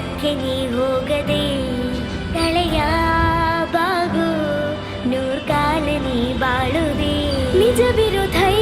ಪಕ್ಕಕ್ಕೆ ನೀ ಹೋಗದೆ ತಳೆಯ ಬಾಗು ನೂರ್ಕಾಲ ನೀ ಬಾಳುವೆ. ನಿಜ ಬಿರುಧೈ